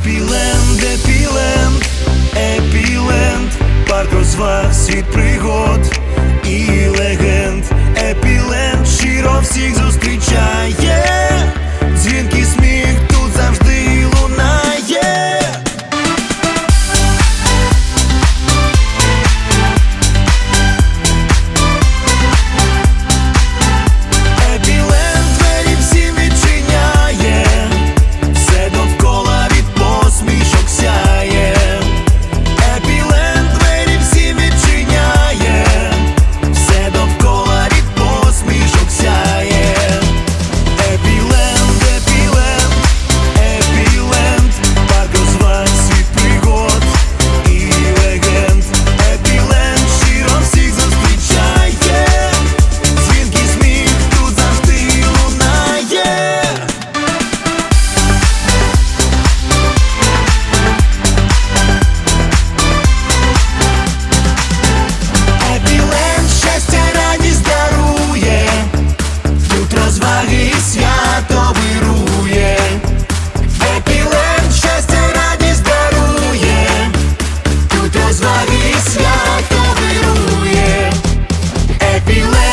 Епіленд, епіленд, епіленд, парк розваг, світ пригод. Славі свято вирує, епіле.